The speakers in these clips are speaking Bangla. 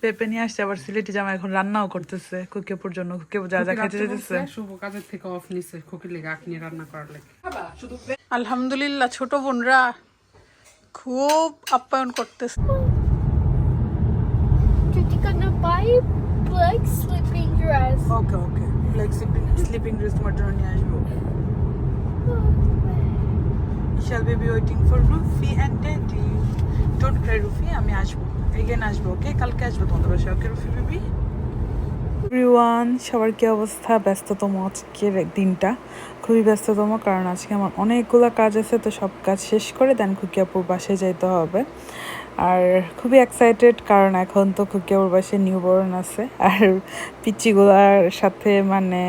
পেঁপে নিয়ে আসছে আবার সিলেটি জামা এখন রান্নাও করতেছে কুকেপুর জন্য কুকেপুর যা যা খেতে যেতেছে শুভ কাজের থেকে অফ নিছে খুকির লেগে আখ নিয়ে রান্না করার লেগে। আলহামদুলিল্লাহ ছোট বোনরা খুব আপ্যায়ন করতেছে। Okay okay like sleeping dress তোমার জন্য নিয়ে আসব। শাল baby waiting for Rufi and daddy don't Rufi, আমি আসব। এগেন আসব ওকে কালকে আসব তোমাদের বাসায় ওকে রুফি বেবি এভরিওয়ান সবার কি অবস্থা? ব্যস্ততম আজকের দিনটা। খুবই ব্যস্ততম, কারণ আজকে আমার অনেকগুলো কাজ আছে, তো সব কাজ শেষ করে দেন খুকিয়াপুর বাসায় যাইতে হবে। আর খুবই এক্সাইটেড কারণ এখন তো খুকিয়াপুর বাসায় নিউ বর্ন আছে। আর পিচ্চিগুলার সাথে মানে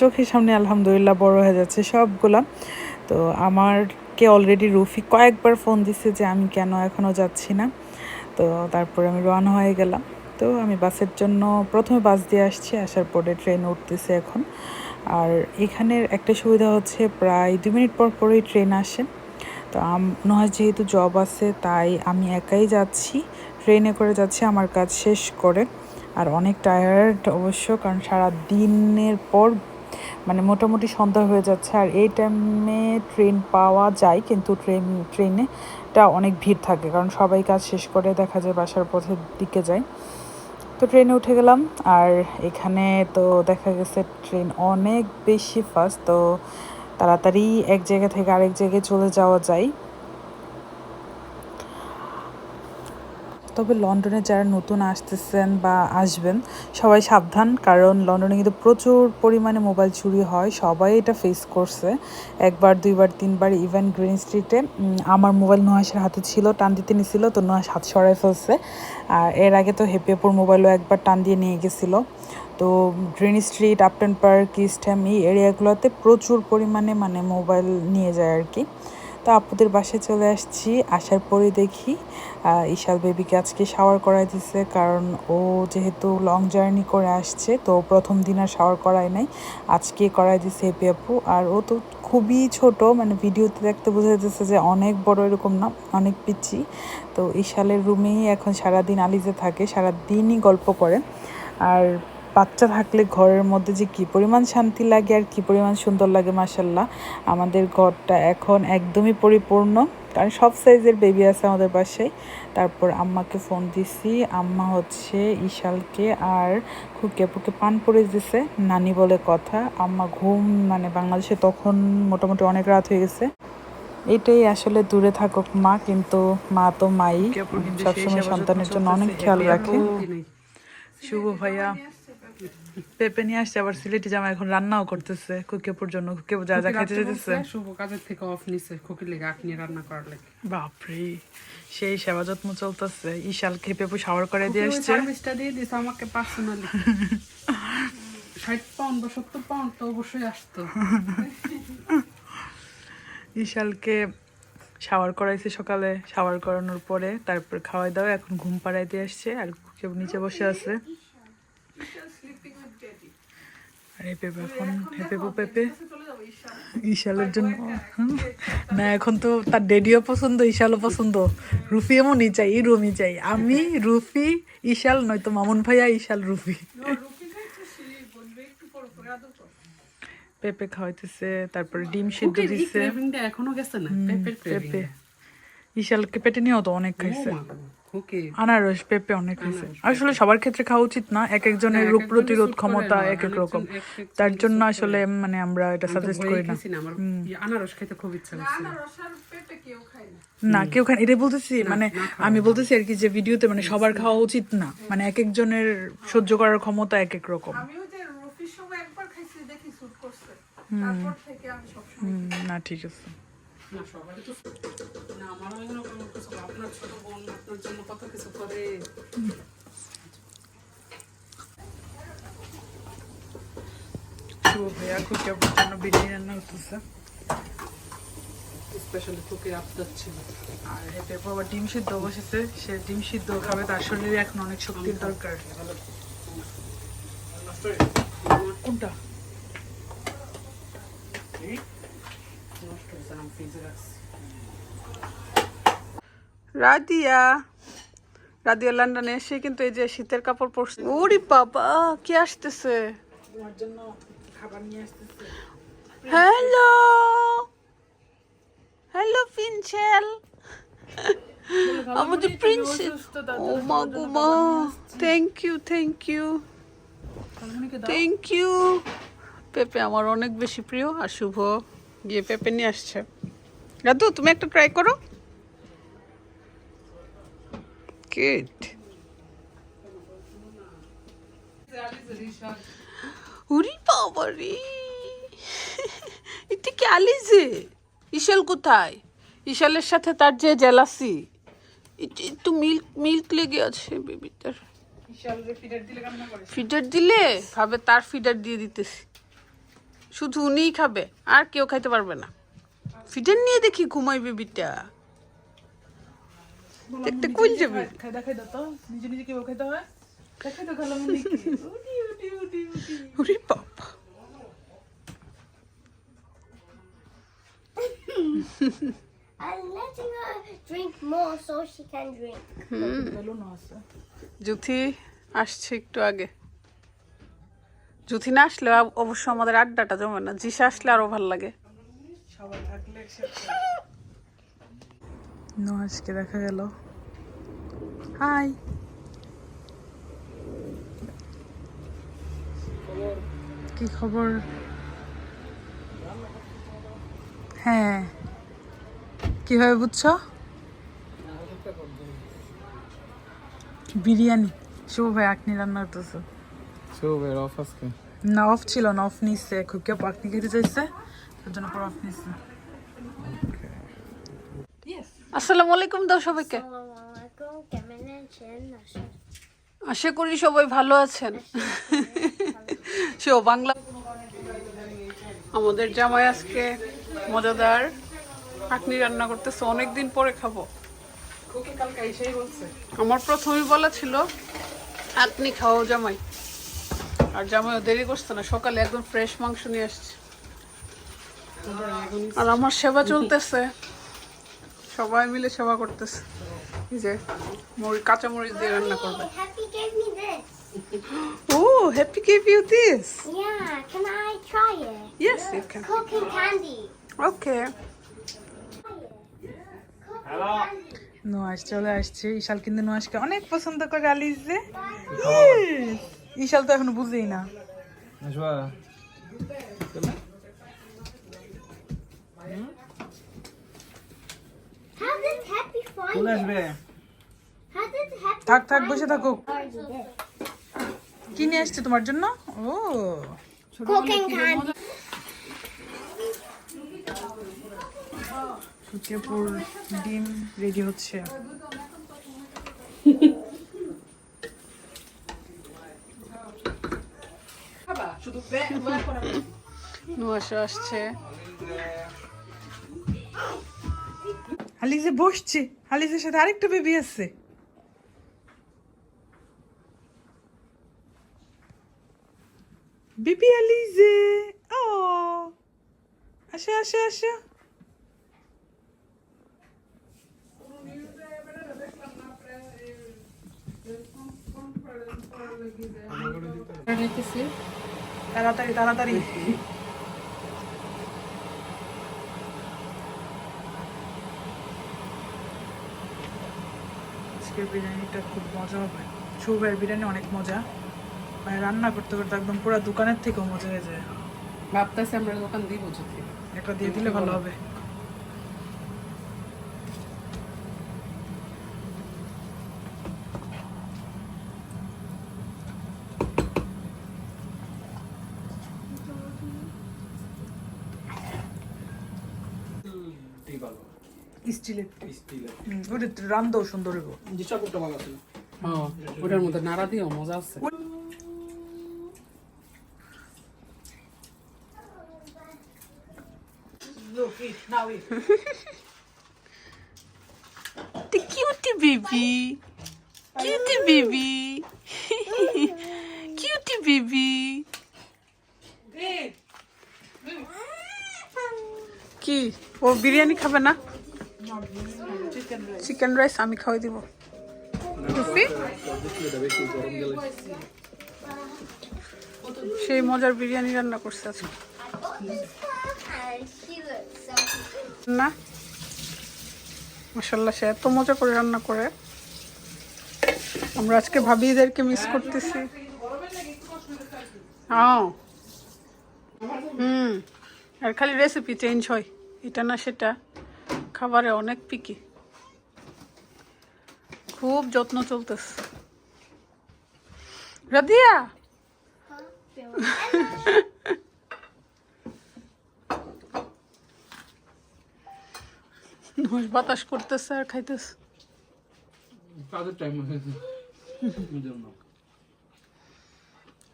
চোখের সামনে আলহামদুলিল্লাহ বড় হয়ে যাচ্ছে সবগুলা। তো আমারকে অলরেডি রুফি কয়েকবার ফোন দিছে যে আমি কেন এখনও যাচ্ছি না। তো তারপরে আমি রওনা হয়ে গেলাম। তো আমি বাসের জন্য প্রথমে বাস দিয়ে আসছি, আসার পরে ট্রেন উঠতেছে এখন। আর এখানের একটা সুবিধা হচ্ছে প্রায় দু মিনিট পর পরেই ট্রেন আসে। তো নয় যেহেতু জব আছে, তাই আমি একাই যাচ্ছি। ট্রেনে করে যাচ্ছি, আমার কাজ শেষ করে। আর অনেক টায়ার্ড অবশ্য, কারণ সারা দিনের পর মানে মোটামুটি সন্ধ্যা হয়ে যাচ্ছে আর এই টাইমে ট্রেন পাওয়া যায়, কিন্তু ট্রেন ট্রেনে ট্রেনেটা অনেক ভিড় থাকে কারণ সবাই কাজ শেষ করে দেখা যায় বাসার পথের দিকে যায়। তো ট্রেনে উঠে গেলাম আর এখানে তো দেখা গেছে ট্রেন অনেক বেশি ফাস্ট তো তাড়াতাড়ি এক জায়গা থেকে আরেক জায়গায় চলে যাওয়া যায়। তবে লন্ডনে যারা নতুন আসতেছেন বা আসবেন, সবাই সাবধান, কারণ লন্ডনে কিন্তু প্রচুর পরিমাণে মোবাইল চুরি হয়, সবাই এটা ফেস করছে। একবার, দুইবার, তিনবার ইভেন গ্রিন স্ট্রিটে আমার মোবাইল নোহাসের হাতে ছিল, টান দিতে নিছিল, তো নোহাস হাত সরাই ফেলছে। আর এর আগে তো হেপিয়াপুর মোবাইলও একবার টান দিয়ে নিয়ে গেছিল। তো green street Upton park East Ham এই এরিয়াগুলোতে প্রচুর পরিমাণে মানে মোবাইল নিয়ে যায় আর কি। তো আপুদের বাসায় চলে আসছি, আসার পরে দেখি ইশাল বেবিকে আজকে শাওয়ার করাই দিছে। কারণ ও যেহেতু লং জার্নি করে আসছে, তো প্রথম দিন আর শাওয়ার করায় নাই। আজকে করাই দিছে হেপি আপু। আর ও তো খুবই ছোট মানে ভিডিওতে দেখতে বোঝা যাচ্ছে যে অনেক বড় এরকম না, অনেক পিচ্ছি তো ঈশালের রুমেই এখন সারাদিন আলিজে থাকে, সারাদিনই গল্প করে। আর বাচ্চা থাকলে ঘরের মধ্যে যে কি পরিমাণ শান্তি লাগে আর কি পরিমাণ সুন্দর লাগে মাসাল্লাহ আমাদের ঘরটা এখন একদমই পরিপূর্ণ। কারণ সব সাইজের বেবি আছে আমাদের বাসায়। তারপর আম্মাকে ফোন দিছি। আম্মা হচ্ছে ইশালকে আর খুকেপুকে পান পরে দিছে নানি বলে কথা। আম্মা ঘুম মানে বাংলাদেশে তখন মোটামুটি অনেক রাত হয়ে গেছে। এটাই আসলে দূরে থাকুক মা কিন্তু মা তো মাই। সবসময় সন্তানের জন্য অনেক খেয়াল রাখে। শুভ ভাইয়া। পেঁপে নিয়ে আসছে আবার সিলেটি জামা এখন রান্নাও করতেছে। কুকেপুর জন্য কুকেপুর যা যা খেতে যেতেছে শুভ কাজের থেকে অফ নিছে খুকির লেগে আখ নিয়ে রান্না করার লেগে। বাপরে সেই সেবা যত্ন চলতেছে। ইশালকে পেপু শাওয়ার করে দিয়ে আসছে? সার্ভিসটা দিয়ে দিছে আমাকে পার্সোনালি ষাট পাউন্ড বা সত্তর পাউন্ড তো অবশ্যই আসতো। ইশালকে শাওয়ার করাইছে সকালে। শাওয়ার করানোর পরে তারপর খাওয়াই দাওয়া এখন ঘুম পাড়াই দিয়ে আসছে আর কেউ নিচে বসে আছে। আর এই পেঁপে এখন হে পেপু? পেঁপে ইশালের জন্য না এখন তো তার ডেডিও পছন্দ ইশালও পছন্দ। রুফি এমনই চাই রুমি চাই। আমি রুফি ইশাল নয়তো মামুন ভাইয়া ইশাল রুফি। পেঁপে খাওয়াইতেছে তারপরে ডিম সিদ্ধ দিচ্ছে এখনও গেছে না? পেঁপে। ইশালকে পেটে নিয়েও তো অনেক খাইছে। আনারস পেঁপে অনেক খাইছে আসলে সবার ক্ষেত্রে খাওয়া উচিত না এক একজনের রোগ প্রতিরোধ ক্ষমতা এক এক রকম। তার জন্য আসলে মানে আমরা এটা সাজেস্ট করি না। আমার আনারস খেতে খুব ইচ্ছা করছে না। কেউ খান এটা বলতেছি মানে আমি বলতেছি আর কি যে ভিডিওতে মানে সবার খাওয়া উচিত না। মানে এক একজনের সহ্য করার ক্ষমতা এক এক রকম। আমিও যে রুফির সময় একবার খাইছি দেখি স্যুট করছে। তারপর থেকে আমি সবসময় হুম, না ঠিক আছে। না সবারই তো না আমারও কত কিছু করে শুভ জন্য বিরিয়ানি রান্না করতেছে স্পেশালি খুকির আবদার ছিল আর হেপে বাবা ডিম সিদ্ধ বসেছে সে ডিম সিদ্ধ খাবে তার শরীরে এখন অনেক শক্তির দরকার। কোনটা? রাদিয়া। রাদিয়া লন্ডনে এসে কিন্তু এই যে শীতের কাপড় পরছে। ওরে বাবা কি আসতেছে? তোমার জন্য খাবার নিয়ে আসতেছে। হ্যালো হ্যালো পিনচেল আমাদের প্রিন্সেস ও মা গো মা thank you thank you thank you পেঁপে আমার অনেক বেশি প্রিয় আর শুভ। গিয়ে পেঁপে নিয়ে আসছে। দাদু তুমি একটা ট্রাই করো। কিট উরি বাবা রে। এটা কি আলিজে ইশাল কোথায়? ইশালের সাথে তার যে জেলাসি একটু মিল্ক মিল্ক লেগে আছে বেবিটার। ফিডার দিলে? ভাবে তার ফিডার দিয়ে দিতেছি। শুধু উনিই খাবে, আর কেউ খাইতে পারবে না। ফিডার নিয়ে দেখি ঘুমাই বেবিটা। দেখতে কোন যাবে খাইদা খাইদা তো। নিজে নিজে কেউ খাইতে হয়? দেখাই তো খেলাম উঠি উঠি উঠি উঠি ওরে বাবা। I'm letting her drink more so she can drink. বেলুনও Juthi আসছে একটু আগে। জুথি না আসলে অবশ্য আমাদের আড্ডাটা জমে না। জিসা আসলে আরও ভালো লাগে। সবাই থাকলে নোয়াজকে দেখা গেল হাই কি খবর হ্যাঁ কীভাবে বুঝছ বিরিয়ানি শুভ ভাই আপনি রান্না করতেছো শুভ এর অফ আজকে না অফ ছিল না অফ নিচ্ছে খুবকে আপনি খেতে চাইছে তার জন্য পর অফ নিচ্ছে আসসালামু আলাইকুম দাও সবাইকে. আশা করি সবাই ভালো আছেন। শো বাংলা আমাদের জামাই আজকে মজাদার চাটনি রান্না করতেছে, অনেকদিন পরে খাব। আমার প্রথমেই বলা ছিল আপনি খাও জামাই। আর জামাইও দেরি করছে না, সকালে একদম ফ্রেশ মাংস নিয়ে আসছে। আর আমার সেবা চলতেছে। সবাই মিলে সেবা করতেছে। এই যে মরি কাঁচা মরিচ দিয়ে রান্না করবে। Happy gave me this. O happy give you this Yeah, can I try it? Yes you can Cooking candy. Okay নোয়াজ চলে আসছে। ইশাল কিন্তু নোয়াজকে অনেক পছন্দ করে আলিজে ইশাল তো এখনও বুঝেই না। নজওয়া How did Happy find কোন it? আসবে How did Happy থাক থাক বসে থাকুক? কি নিয়ে আসছে তোমার জন্য ও. সুতিপুর ডিম রেডি হচ্ছে নুয়াশা আসছে আলিজে বসছে। আলিজের সাথে আরেকটা বেবি আছে। বেবি আলিজে ও। আসো আসো আসো। তাড়াতাড়ি তাড়াতাড়ি। আজকের বিরিয়ানিটা খুব মজা হবে শুভের বিরিয়ানি অনেক মজা। মানে রান্না করতে করতে একদম পুরো দোকানের থেকেও মজা হয়ে যায়। ভাবতেছি আমরা দোকান দিব যদি। একটা দিয়ে দিলে ভালো হবে। স্টিলের স্টিলের সুন্দর হইব। হ্যাঁ ওটার মধ্যে নাড়া দিও মজা আছে। The cutie baby. Cutie baby. cutie baby. কি? ও বিরিয়ানি খাবে না? চিকেন রাইস আমি খাওয়াই দিব। রুফি সেই মজার বিরিয়ানি রান্না করছে আজকে। না? মাসাল্লাহ সে এত মজা করে রান্না করে। আমরা আজকে ভাবিদেরকে মিস করতেছি। হুম, আর খালি রেসিপি চেঞ্জ হয়। এটা না সেটা। খাবারে অনেক পিকি খুব যত্ন চলতেছে। রাদিয়া নুহাস বাতাস করতেছে আর খাইতেছে।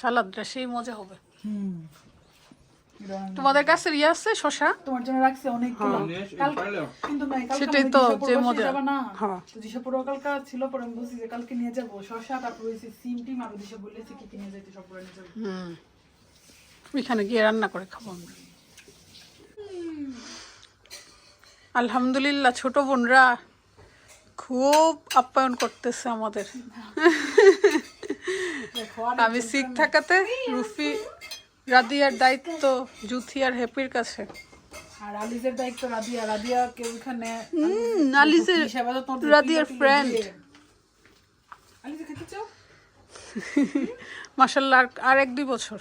সালাদটা সেই মজা হবে। তোমাদের কাছে ইয়ে আছে শশা? তোমার জন্য রাখছে অনেক পারলেও কিন্তু নাই সেটাই তো, যে মজা। যাবা না। হ্যাঁ। তো দিশাপুর কালকা ছিল পরে আমি বলছি যে কালকে নিয়ে যাব। শশা তারপর হয়েছে সিম টিম আরও দিশা বলেছে কি কি নিয়ে যাইতে সব করে নিয়ে যাব। হুম। ওইখানে গিয়ে রান্না করে খাব আমরা। আলহামদুলিল্লাহ ছোট বোনরা খুব আপ্যায়ন করতেছে আমাদের। আমি শিখ থাকাতে রুফি রাদিয়ার দায়িত্ব জুথি আর হ্যাপির কাছে। আর আলিজের দায়িত্ব রাদিয়া। রাদিয়া কে ওখানে হুম, আলিজের রাদিয়ার পিলে আলিজে খেতে চাও? মাসাল্লাহ আর এক দুই বছর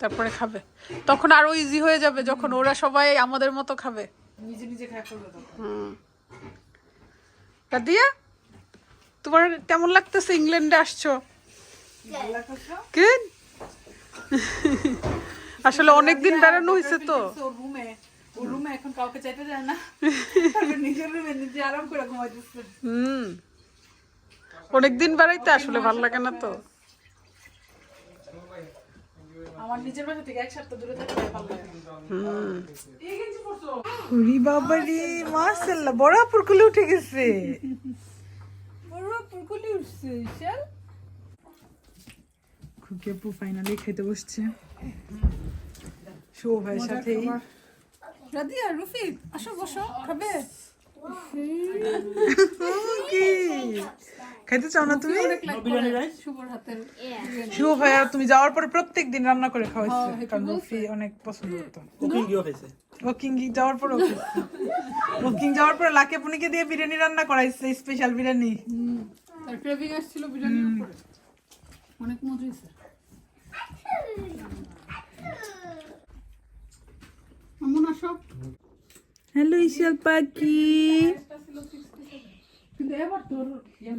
তারপরে খাবে। তখন আরও ইজি হয়ে যাবে যখন ওরা সবাই আমাদের মতো খাবে। নিজে নিজে ফেলবে তখন। রাদিয়া তোমার কেমন লাগতেছে? ইংল্যান্ডে আসছো? গুড আসলে অনেকদিন বেড়ানো হয়েছে তো। রুমে রুমে এখন কাউকে চাইতে যায় না। নিজের রুমে নিজে আরাম করে ঘুমাইতেছে। হুম। অনেকদিন বেড়াইতে আসলে ভালো লাগে না তো। আমার নিজের বাসা থেকে এক সপ্তাহ দূরে থাকতে ভালো লাগে হুম। রি বাবা রে মাশাআল্লাহ বড় আপুর কুলে উঠে গেছে। বড় আপুর কুলে উঠছে বিশাল খুকি আপু ফাইনালি খেতে বসছে। শো সাথেই। রাদিয়া রুফি আসো বসো খাবে? খাইতে চাও না তুমি? শুভর ভাইয়া তুমি যাওয়ার পরে প্রত্যেক দিন রান্না করে খাওয়াইছে কারণ রফি অনেক পছন্দ করতো। কুকিং গিয়ে যাওয়ার পর ওকিং। যাওয়ার পরে লাকে পুনিকে দিয়ে বিরিয়ানি রান্না করাইছে স্পেশাল বিরিয়ানি। তার ক্রেভিং আসছিল বিরিয়ানির উপরে। অনেক মজা হয়েছে। হ্যালো ইশাল পাখি। ইয়ে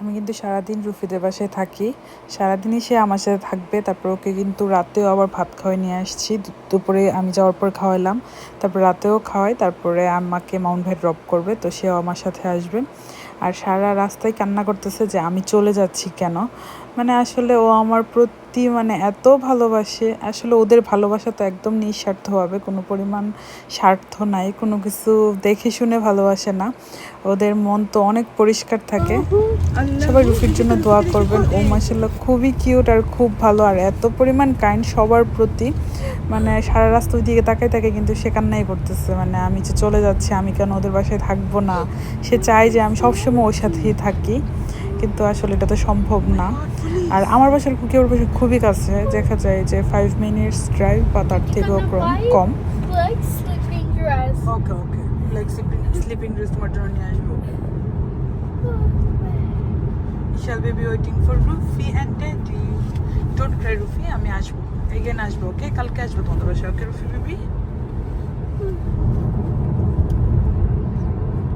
আমি কিন্তু সারাদিন রুফিদের বাসায় থাকি। সারাদিনই সে আমার সাথে থাকবে। তারপর ওকে কিন্তু রাতেও আবার ভাত খাওয়াই নিয়ে আসছি। দুপুরে আমি যাওয়ার পর খাওয়াইলাম তারপর রাতেও খাওয়াই তারপরে আমাকে মাউন্ট ভাই ড্রপ করবে। তো সেও আমার সাথে আসবে। আর সারা রাস্তায় কান্না করতেছে যে আমি চলে যাচ্ছি কেন? মানে আসলে ও আমার প্রতি মানে এত ভালোবাসে, আসলে ওদের ভালোবাসা তো একদম নিঃস্বার্থভাবে কোনো পরিমাণ স্বার্থ নাই, কোনো কিছু দেখে শুনে ভালোবাসে না। ওদের মন তো অনেক পরিষ্কার থাকে। সবাই রুফির জন্য দোয়া করবেন। ও মাসাল্লাহ খুবই কিউট আর খুব ভালো আর এত পরিমাণ কাইন্ড সবার প্রতি। মানে সারা রাস্তা ওইদিকে তাকাই তাকাই কিন্তু সে কান্নাই করতেছে। মানে আমি যে চলে যাচ্ছি, আমি কেন ওদের বাসায় থাকব না? সে চায় যে আমি সবসময় ওর সাথেই থাকি। কিন্তু আসলে এটা তো সম্ভব না আর আমার বাসার কুকি ওর বাসা খুবই কাছে দেখা যায় যে ফাইভ মিনিটস ড্রাইভ বা তার থেকেও কম. Okay okay like sleeping sleeping dress তোমার জন্য নিয়ে আসব shall we be waiting for Rufi and Daddy? Don't cry, Rufi. আমি আসব এগেন আসব ওকে কালকে আসব তোমাদের বাসায় ওকে রুফি বেবি